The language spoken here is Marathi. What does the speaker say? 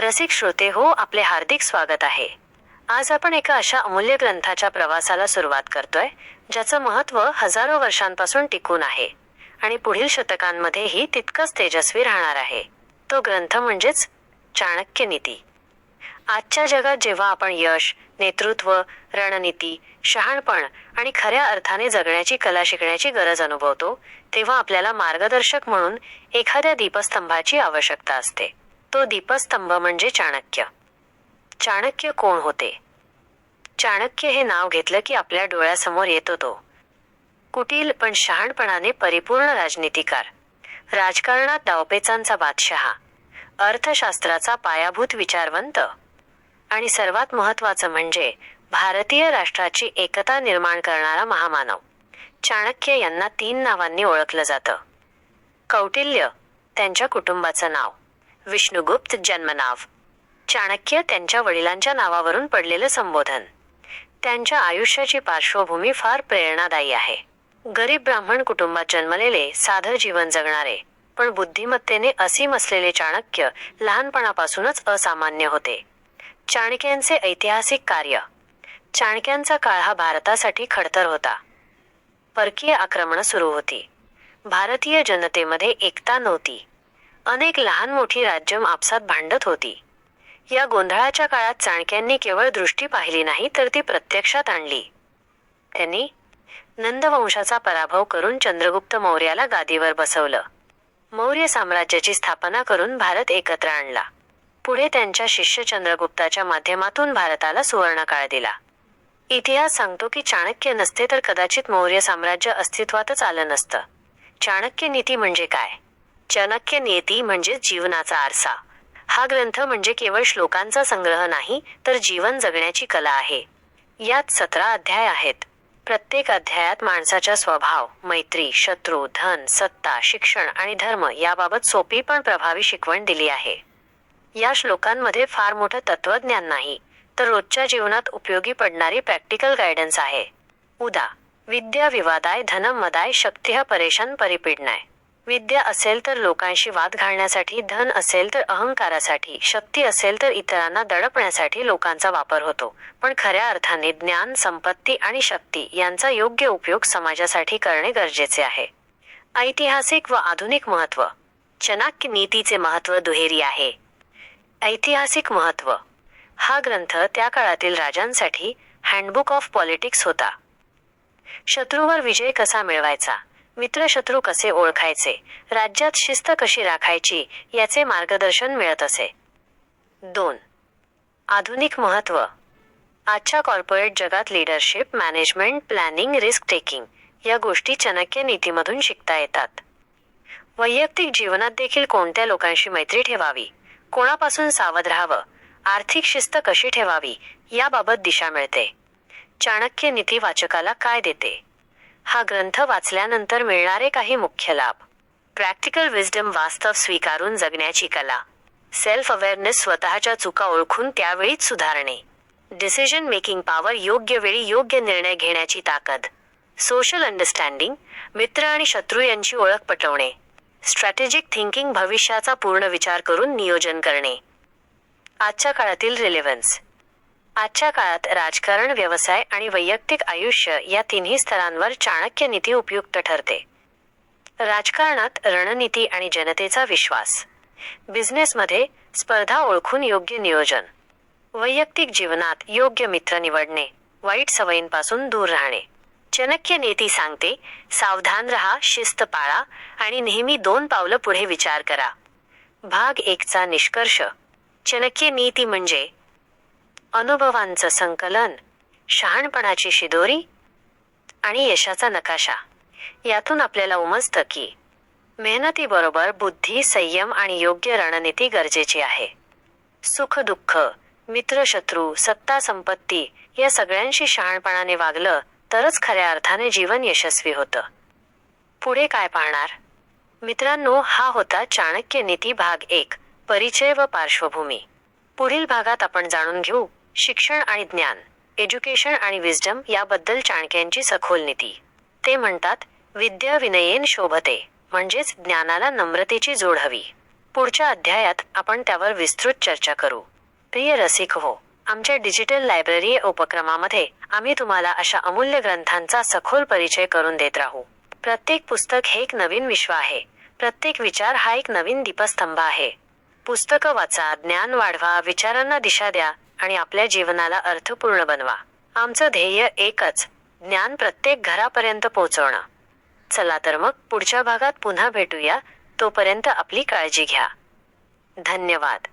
रसिक श्रोते हो आपले हार्दिक स्वागत आहे. आज आपण एका अशा अमूल्य ग्रंथाच्या प्रवासाला सुरुवात करतोय ज्याचं महत्त्व हजारो वर्षांपासून टिकून आहे आणि पुढील शतकांमध्येही तितकंच तेजस्वी राहणार आहे. तो ग्रंथ म्हणजेच चाणक्य नीती. आजच्या जगात जेव्हा आपण यश नेतृत्व रणनीती शहाणपण आणि खऱ्या अर्थाने जगण्याची कला शिकण्याची गरज अनुभवतो तेव्हा आपल्याला मार्गदर्शक म्हणून एखाद्या दीपस्तंभाची आवश्यकता असते. तो दीपस्तंभ म्हणजे चाणक्य. चाणक्य कोण होते? चाणक्य हे नाव घेतलं की आपल्या डोळ्यासमोर येतो तो. कुटील पण शहाणपणाने परिपूर्ण राजनीतिकार. राजकारणात डावपेचांचा बादशहा. अर्थशास्त्राचा पायाभूत विचारवंत. आणि सर्वात महत्वाचं म्हणजे भारतीय राष्ट्राची एकता निर्माण करणारा महामानव. चाणक्य यांना तीन नावांनी ओळखलं जातं. कौटिल्य त्यांच्या कुटुंबाचं नाव. विष्णुगुप्त जन्मनाव. चाणक्य त्यांच्या वडिलांच्या नावावरून पडलेलं संबोधन. त्यांच्या आयुष्याची पार्श्वभूमी फार प्रेरणादायी आहे. गरीब ब्राह्मण कुटुंबात जन्मलेले साधं जीवन जगणारे पण बुद्धिमत्तेने असीम असलेले चाणक्य लहानपणापासूनच असामान्य होते. चाणक्यांचे ऐतिहासिक कार्य. चाणक्यांचा काळ हा भारतासाठी खडतर होता. परकीय आक्रमणं सुरू होती. भारतीय जनतेमध्ये एकता नव्हती. अनेक लहान मोठी राज्य आपसात भांडत होती. या गोंधळाच्या काळात चाणक्यांनी केवळ दृष्टी पाहिली नाही तर ती प्रत्यक्षात आणली. त्यांनी नंदवंशाचा पराभव करून चंद्रगुप्त मौर्याला गादीवर बसवलं. मौर्य साम्राज्याची स्थापना करून भारत एकत्र आणला. पुढे त्यांच्या शिष्य चंद्रगुप्ताच्या माध्यमातून भारताला सुवर्णकाळ दिला. इतिहास सांगतो की चाणक्य नसते तर कदाचित मौर्य साम्राज्य अस्तित्वातच आलं नसतं. चाणक्य नीती म्हणजे काय? चाणक्य नेती म्हणजे जीवनाचा आरसा. हा ग्रंथ म्हणजे केवळ श्लोकांचा संग्रह नाही तर जीवन जगण्याची कला आहे. यात सतरा अध्याय आहेत. प्रत्येक अध्यायात माणसाच्या स्वभाव मैत्री शत्रू धन सत्ता शिक्षण आणि धर्म याबाबत सोपी पण प्रभावी शिकवण दिली आहे. या श्लोकांमध्ये फार मोठं तत्वज्ञान नाही तर रोजच्या जीवनात उपयोगी पडणारी प्रॅक्टिकल गायडन्स आहे. उदा विद्या विवादाय धनम मदाय शक्ती परेशान परिपीडनाय. विद्या असेल तर लोकांशी वाद घालण्यासाठी धन असेल तर अहंकारासाठी शक्ती असेल तर इतरांना दडपण्यासाठी लोकांचा वापर होतो. पण खऱ्या अर्थाने ज्ञान संपत्ती आणि शक्ती यांचा योग्य उपयोग समाजासाठी करणे गरजेचे आहे. ऐतिहासिक व आधुनिक महत्त्व. चनाक्य नीतीचे महत्त्व दुहेरी आहे. ऐतिहासिक महत्त्व. हा ग्रंथ त्या काळातील राजांसाठी हँडबुक ऑफ पॉलिटिक्स होता. शत्रूवर विजय कसा मिळवायचा? मित्रशत्रू कसे ओळखायचे? राज्यात शिस्त कशी राखायची? याचे मार्गदर्शन मिळत असे. दोन. आधुनिक महत्त्व. आजच्या कॉर्पोरेट जगात leadership management planning risk taking या गोष्टी चाणक्य नीतीमधून शिकता येतात. वैयक्तिक जीवनात देखील कोणत्या लोकांशी मैत्री ठेवावी? कोणापासून सावध राहावं? आर्थिक शिस्त कशी ठेवावी? याबाबत दिशा मिळते. चाणक्य नीती वाचकाला काय देते? हा ग्रंथ वाचल्यानंतर मिळणारे काही मुख्य लाभ. प्रॅक्टिकल विजडम वास्तव स्वीकारून जगण्याची कला. सेल्फ अवेअरनेस स्वतःच्या चुका ओळखून त्यावेळीच सुधारणे. डिसिजन मेकिंग पॉवर योग्य वेळी योग्य निर्णय घेण्याची ताकद. सोशल अंडरस्टँडिंग मित्र आणि शत्रू यांची ओळख पटवणे. स्ट्रॅटेजिक थिंकिंग भविष्याचा पूर्ण विचार करून नियोजन करणे. आजच्या काळातील रिलेव्हन्स आजच्या काळात राजकारण व्यवसाय आणि वैयक्तिक आयुष्य या तिन्ही स्तरांवर चाणक्य नीती उपयुक्त ठरते. राजकारणात रणनीती आणि जनतेचा विश्वास. बिझनेसमध्ये स्पर्धा ओळखून योग्य नियोजन. वैयक्तिक जीवनात योग्य मित्र निवडणे वाईट सवयींपासून दूर राहणे. चाणक्य नीती सांगते सावधान रहा शिस्त पाळा आणि नेहमी दोन पावलं पुढे विचार करा. भाग एकचा निष्कर्ष. चाणक्य नीती म्हणजे अनुभवांचं संकलन शहाणपणाची शिदोरी आणि यशाचा नकाशा. यातून आपल्याला उमजतं की मेहनतीबरोबर बुद्धी संयम आणि योग्य रणनीती गरजेची आहे. सुख दुःख मित्रशत्रू सत्ता संपत्ती या सगळ्यांशी शहाणपणाने वागलं तरच खऱ्या अर्थाने जीवन यशस्वी होतं. पुढे काय पाहणार? मित्रांनो हा होता चाणक्य नीती भाग एक परिचय व पार्श्वभूमी. पुढील भागात आपण जाणून घेऊ. शिक्षण आणि ज्ञान एज्युकेशन आणि विजडम याबद्दल चाणक्यांची सखोल नीती. ते म्हणतात विद्या विनयेन शोभते म्हणजेच ज्ञानाला नम्रतेची जोड हवी. पुढच्या अध्यायात आपण त्यावर विस्तृत चर्चा करू. प्रिय रसिक हो आमच्या डिजिटल लायब्ररी उपक्रमामध्ये आम्ही तुम्हाला अशा अमूल्य ग्रंथांचा सखोल परिचय करून देत राहू. प्रत्येक पुस्तक हे एक नवीन विश्व आहे. प्रत्येक विचार हा एक नवीन दीपस्तंभ आहे. पुस्तकं वाचा ज्ञान वाढवा विचारांना दिशा द्या आणि आपल्या जीवनाला अर्थपूर्ण बनवा. आमचं ध्येय एकच ज्ञान प्रत्येक घरापर्यंत पोहोचवणं. चला तर मग पुढच्या भागात पुन्हा भेटूया. तोपर्यंत आपली काळजी घ्या. धन्यवाद.